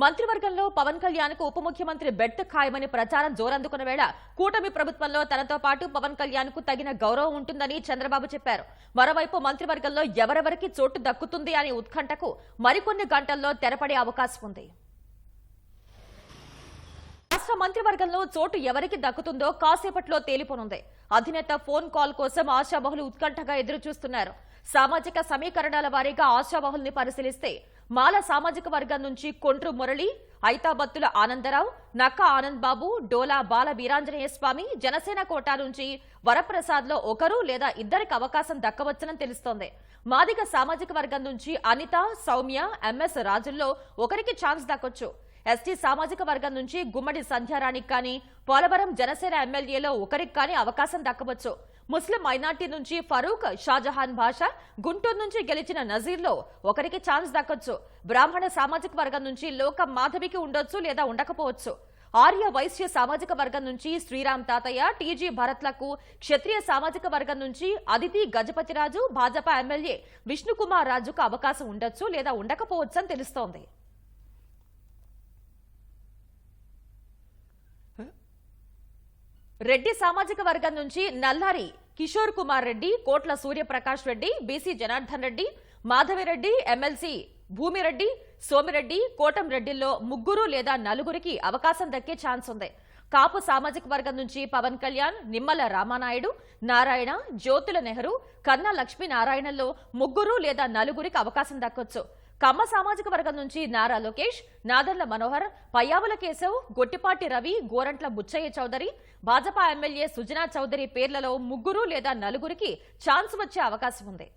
మంత్రివర్గంలో పవన్ కళ్యాణ్కు ఉప ముఖ్యమంత్రి బెట్ ఖాయమని ప్రచారం జోరందుకున్న వేళ కూటమి ప్రభుత్వంలో తనతో పాటు పవన్ కళ్యాణ్కు తగిన గౌరవం ఉంటుందని చంద్రబాబు చెప్పారు. మరోవైపు మంత్రివర్గంలో ఎవరెవరికి చోటు దక్కుతుంది అనే ఉత్కంఠకు మరికొన్ని గంటల్లో తెరపడే అవకాశం ఉంది. రాష్ట్ర మంత్రివర్గంలో చోటు ఎవరికి దక్కుతుందో కాసేపట్లో తేలిపోనుంది. అధినేత ఫోన్ కాల్ కోసం ఆశాబహులు ఉత్కంఠగా ఎదురు చూస్తున్నారు సామాజిక సమీకరణాల వారీగా ఆశాబహుల్ని పరిశీలిస్తే మాల సామాజిక వర్గం నుంచి కొండ్రు మురళి ఐతాబత్తుల ఆనందరావు నక్క ఆనంద్ బాబు డోలా బాల వీరాంజనేయ స్వామి జనసేన కోటా నుంచి వరప్రసాద్లో ఒకరు లేదా ఇద్దరికి అవకాశం దక్కవచ్చని తెలుస్తోంది. మాదిగ సామాజిక వర్గం నుంచి అనిత సౌమ్య ఎంఎస్ రాజుల్లో ఒకరికి ఛాన్స్ దక్కొచ్చు. ఎస్టీ సామాజిక వర్గం నుంచి గుమ్మడి సంధ్యారాణికి కానీ పోలవరం జనసేన ఎమ్మెల్యేలో ఒకరికి కానీ అవకాశం దక్కవచ్చు. ముస్లిం మైనార్టీ నుంచి ఫరూక్ షాజహాన్ భాషా గుంటూరు నుంచి గెలిచిన నజీర్లో ఒకరికి ఛాన్స్ దక్కొచ్చు. బ్రాహ్మణ సామాజిక వర్గం నుంచి లోక మాధవికి ఉండొచ్చు లేదా ఉండకపోవచ్చు. ఆర్య వైశ్య సామాజిక వర్గం నుంచి శ్రీరామ్ తాతయ్య టీజీ భరత్లకు క్షత్రియ సామాజిక వర్గం నుంచి అదితి గజపతిరాజు భాజపా ఎమ్మెల్యే విష్ణుకుమార్ రాజుకు అవకాశం ఉండొచ్చు లేదా ఉండకపోవచ్చు అని తెలుస్తోంది. రెడ్డి సామాజిక వర్గం నుంచి నల్లారి కిషోర్ కుమార్ రెడ్డి కోట్ల సూర్యప్రకాష్ రెడ్డి బీసీ జనార్దన్ రెడ్డి మాధవిరెడ్డి ఎమ్మెల్సీ భూమిరెడ్డి సోమిరెడ్డి కోటం రెడ్డిల్లో ముగ్గురు లేదా నలుగురికి అవకాశం దక్కే ఛాన్స్ ఉంది. కాపు సామాజిక వర్గం నుంచి పవన్ కళ్యాణ్ నిమ్మల రామానాయుడు నారాయణ జ్యోతుల నెహ్రూ కన్నా లక్ష్మీనారాయణల్లో ముగ్గురు లేదా నలుగురికి అవకాశం దక్కొచ్చు. కమ్మ సామాజిక వర్గం నుంచి నారా లోకేష్ నాదర్ల మనోహర్ పయ్యావుల కేశవ్ గొట్టిపాటి రవి గోరంట్ల బుచ్చయ్య చౌదరి భాజపా ఎమ్మెల్యే సుజనా చౌదరి పేర్లలో ముగ్గురు లేదా నలుగురికి ఛాన్స్ వచ్చే అవకాశం ఉంది.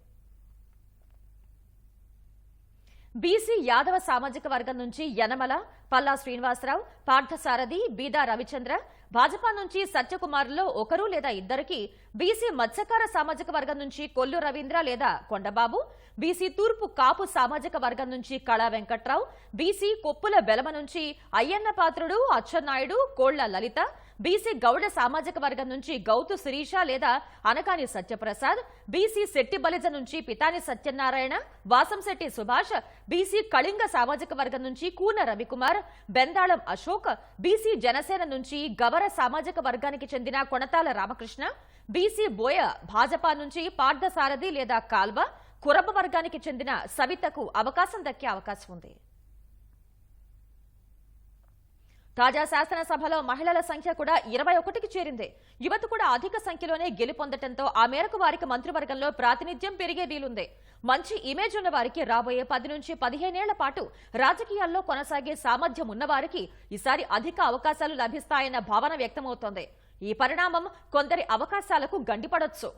బీసీ యాదవ సామాజిక వర్గం నుంచి యనమల పల్లా శ్రీనివాసరావు పార్థసారథి బీదా రవిచంద్ర భాజపా నుంచి సత్యకుమార్లో ఒకరు లేదా ఇద్దరికి బీసీ మత్స్యకార సామాజిక వర్గం నుంచి కొల్లు రవీంద్ర లేదా కొండబాబు బీసీ తూర్పు కాపు సామాజిక వర్గం నుంచి కళా వెంకట్రావు బీసీ కొప్పుల బెలమ నుంచి అయ్యన్న పాత్రుడు అచ్చెన్నాయుడు కోళ్ళ లలిత బీసీ గౌడ సామాజిక వర్గం నుంచి గౌతు శిరీష లేదా అనకాని సత్యప్రసాద్ బీసీ శెట్టి బలిజ నుంచి పితాని సత్యనారాయణ వాసంశెట్టి సుభాష్ బీసీ కళింగ సామాజిక వర్గం నుంచి కూన రవికుమార్ బెందాళం అశోక్ బీసీ జనసేన నుంచి గవర సామాజిక వర్గానికి చెందిన కొనతాల రామకృష్ణ బీసీ బోయ భాజపా నుంచి పార్థసారథి లేదా కాల్వ కురబ వర్గానికి చెందిన సవితకు అవకాశం దక్కే అవకాశం ఉంది. తాజా శాసనసభలో మహిళల సంఖ్య కూడా ఇరవై ఒకటికి చేరింది. యువత కూడా అధిక సంఖ్యలోనే గెలుపొందటంతో ఆ మేరకు వారికి మంత్రివర్గంలో ప్రాతినిధ్యం పెరిగే వీలుంది. మంచి ఇమేజ్ ఉన్న వారికి రాబోయే పది నుంచి పదిహేనేళ్ళ పాటు రాజకీయాల్లో కొనసాగే సామర్థ్యం ఉన్నవారికి ఈసారి అధిక అవకాశాలు లభిస్తాయన్న భావన వ్యక్తమవుతోంది. ఈ పరిణామం కొందరి అవకాశాలకు గండిపడొచ్చు.